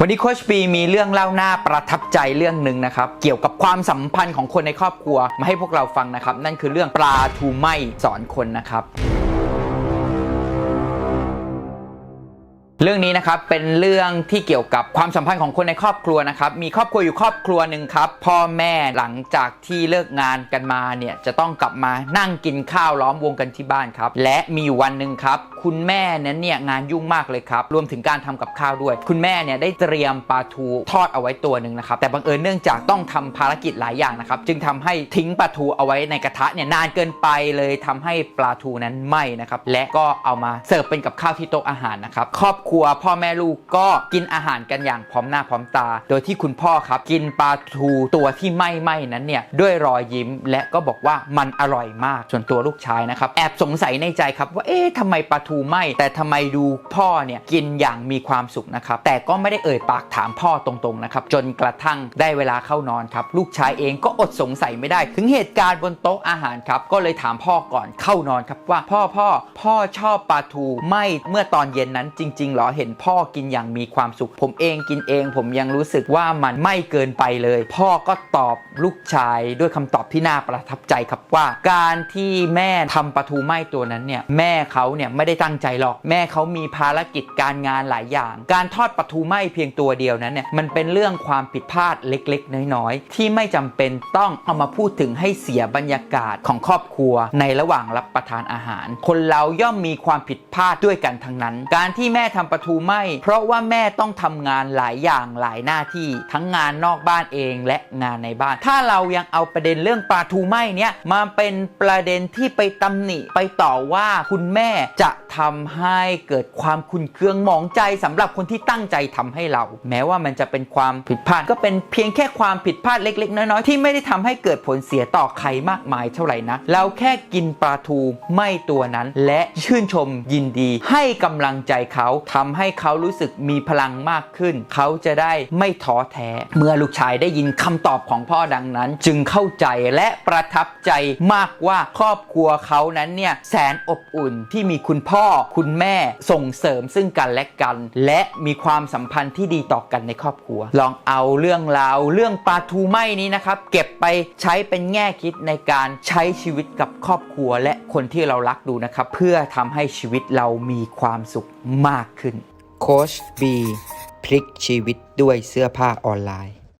วันนี้โคชปีมีเรื่องเล่าหน้าประทับใจเรื่องหนึ่งนะครับเกี่ยวกับความสัมพันธ์ของคนในครอบครัวมาให้พวกเราฟังนะครับ นั่นคือเรื่องปลาทูไหมสอนคนนะครับ เรื่องนี้นะครับเป็นเรื่องที่เกี่ยวกับความสัมพันธ์ของคนในครอบครัวนะครับมีครอบครัวอยู่ครอบครัวหนึ่งครับพ่อแม่หลังจากที่เลิกงานกันมาเนี่ยจะต้องกลับมานั่งกินข้าวล้อมวงกันที่บ้านครับและมีอยู่วันหนึ่งครับ คุณแม่นั้นเนี่ยงานยุ่งมากเลยครับ รวมถึงการทำกับข้าวด้วย คุณแม่เนี่ยได้เตรียมปลาทูทอดเอาไว้ตัวหนึ่งนะครับ แต่บังเอิญเนื่องจากต้องทำภารกิจหลายอย่างนะครับ จึงทำให้ทิ้งปลาทูเอาไว้ในกระทะเนี่ยนานเกินไปเลยทำให้ปลาทูนั้นไหม้นะครับ และก็เอามาเสิร์ฟเป็นกับข้าวที่โต๊ะอาหารนะครับ ครอบครัวพ่อแม่ลูกก็กินอาหารกันอย่างพร้อมหน้าพร้อมตา โดยที่คุณพ่อครับกินปลาทูตัวที่ไหม้ไหม้นั้นเนี่ยด้วยรอยยิ้ม และก็บอกว่ามันอร่อยมากส่วนตัวลูกชายนะครับแอบสงสัยในใจครับว่าเอ๊ะทำไมปลาทูไม้แต่ทำไมดูพ่อเนี่ยกินอย่างมีความสุขนะครับ แต่ก็ไม่ได้เอ่ยปากถามพ่อตรงๆนะครับ จนกระทั่งได้เวลาเข้านอนครับ ลูกชายเองก็อดสงสัยไม่ได้ ถึงเหตุการณ์บนโต๊ะอาหารครับ ก็เลยถามพ่อก่อนเข้านอนครับว่าพ่อพ่อพ่อชอบปลาทูไหม่เมื่อตอนเย็นนั้นจริงๆเหรอเห็นพ่อกินอย่างมีความสุข ผมเองกินเอง ผมยังรู้สึกว่ามันไม่เกินไปเลย พ่อก็ตอบลูกชายด้วยคำตอบที่น่าประทับใจครับว่า การที่แม่ทำปลาทูไหม้ตัวนั้นเนี่ยแม่เขาเนี่ยไม่ได้ตั้งั้งใจหรอก แม่เขามีภารกิจการงานหลายอย่าง การทอดปลาทูไหมเพียงตัวเดียวนั้นเนี่ยมันเป็นเรื่องความผิดพลาดเล็กๆ น้อยๆ ที่ไม่จำเป็นต้องเอามาพูดถึงให้เสียบรรยากาศของครอบครัว ในระหว่างรับประทานอาหาร คนเราย่อมมีความผิดพลาดด้วยกันทั้งนั้น การที่แม่ทำปลาทูไหมเพราะว่าแม่ต้องทำงานหลายอย่างหลายหน้าที่ทั้งงานนอกบ้านเองและงานในบ้าน ถ้าเรายังเอาประเด็นเรื่องปลาทูไหมเนี้ยมาเป็นประเด็นที่ไปตำหนิไปต่อว่าคุณแม่จะทำให้เกิดความขุ่นเคืองหมองใจสำหรับคนที่ตั้งใจทำให้เรา แม้ว่ามันจะเป็นความผิดพลาด ก็เป็นเพียงแค่ความผิดพลาดเล็ก ๆ น้อยๆที่ไม่ได้ทำให้เกิดผลเสียต่อใครมากมายเท่าไหร่นะเราแค่กินปลาทูไม้ตัวนั้น และชื่นชมยินดี ให้กำลังใจเขาทำให้เขารู้สึกมีพลังมากขึ้น เขาจะได้ไม่ท้อแท้ เมื่อลูกชายได้ยินคำตอบของพ่อดังนั้น จึงเข้าใจและประทับใจมากว่าครอบครัวเขานั้นเนี่ยแสนอบอุ่นที่มีคุณพ่อพ่อคุณแม่ส่งเสริมซึ่งกันและกัน และมีความสัมพันธ์ที่ดีต่อกันในครอบครัว ลองเอาเรื่องราวเรื่องปลาทูไหมนี้นะครับ เก็บไปใช้เป็นแง่คิดในการใช้ชีวิตกับครอบครัว และคนที่เรารักดูนะครับ เพื่อทำให้ชีวิตเรามีความสุขมากขึ้นโคชบีพลิกชีวิตด้วยเสื้อผ้าออนไลน์